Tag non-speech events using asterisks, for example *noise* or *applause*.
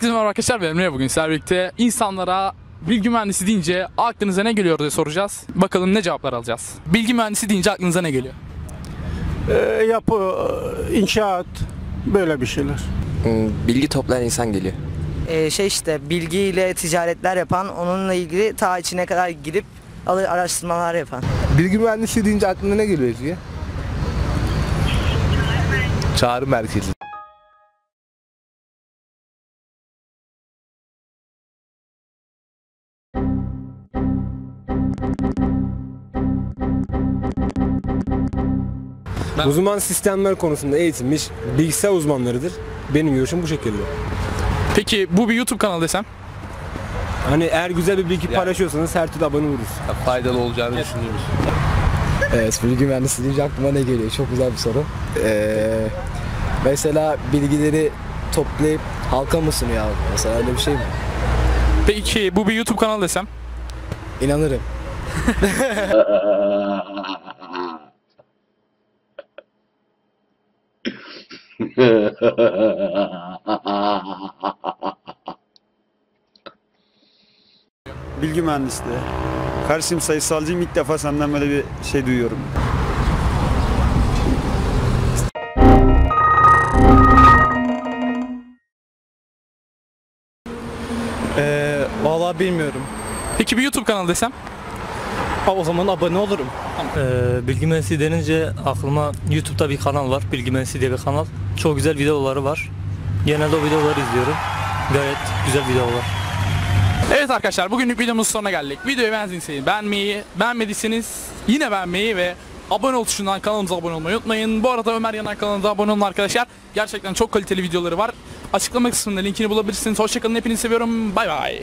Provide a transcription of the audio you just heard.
Herkese merhaba arkadaşlar ben Emre bugün sizlerle birlikte insanlara bilgi mühendisi deyince aklınıza ne geliyor diye soracağız. Bakalım ne cevaplar alacağız. Bilgi mühendisi deyince aklınıza ne geliyor? Ee, yapı, e, inşaat böyle bir şeyler. Hmm, Bilgi toplayan insan geliyor. Ee, şey işte bilgiyle ticaretler yapan, onunla ilgili ta içine kadar girip alır araştırmalar yapan. Bilgi mühendisi deyince aklına ne geliyor Ezgi? Çağrı merkezi. Uzman sistemler konusunda eğitilmiş bilgisayar uzmanlarıdır. Benim görüşüm bu şekilde. Peki bu bir YouTube kanalı desem? Hani eğer güzel bir bilgi paylaşıyorsanız her türlü abone oluruz. Faydalı olacağını düşünüyoruz. Evet, bilgi mühendisi deyince aklıma ne geliyor? Çok güzel bir soru. Ee, mesela bilgileri toplayıp halka mı sunuyor abi? Mesela öyle bir şey mi? Peki bu bir YouTube kanalı desem? İnanırım. *laughs* *laughs* Bilgi mühendisliği. Karşıyım sayısalcıyım ilk defa senden böyle bir şey duyuyorum. Vallahi bilmiyorum. Peki bir YouTube kanalı desem? Ha, o zaman abone olurum. Ee, Bilgi Mühendisliği denince aklıma YouTube'da bir kanal var. Bilgi Mühendisliği diye bir kanal. Çok güzel videoları var. Genelde o videoları izliyorum. Gayet güzel videolar. Evet arkadaşlar bugünlük videomuzun sonuna geldik. Videoyu beğendiyseniz beğenmeyi, beğenmediyseniz yine beğenmeyi ve abone ol tuşundan kanalımıza abone olmayı unutmayın. Bu arada Ömer Yanar kanalına abone olun arkadaşlar. Gerçekten çok kaliteli videoları var. Açıklama kısmında linkini bulabilirsiniz. Hoşçakalın hepinizi seviyorum. Bay bay.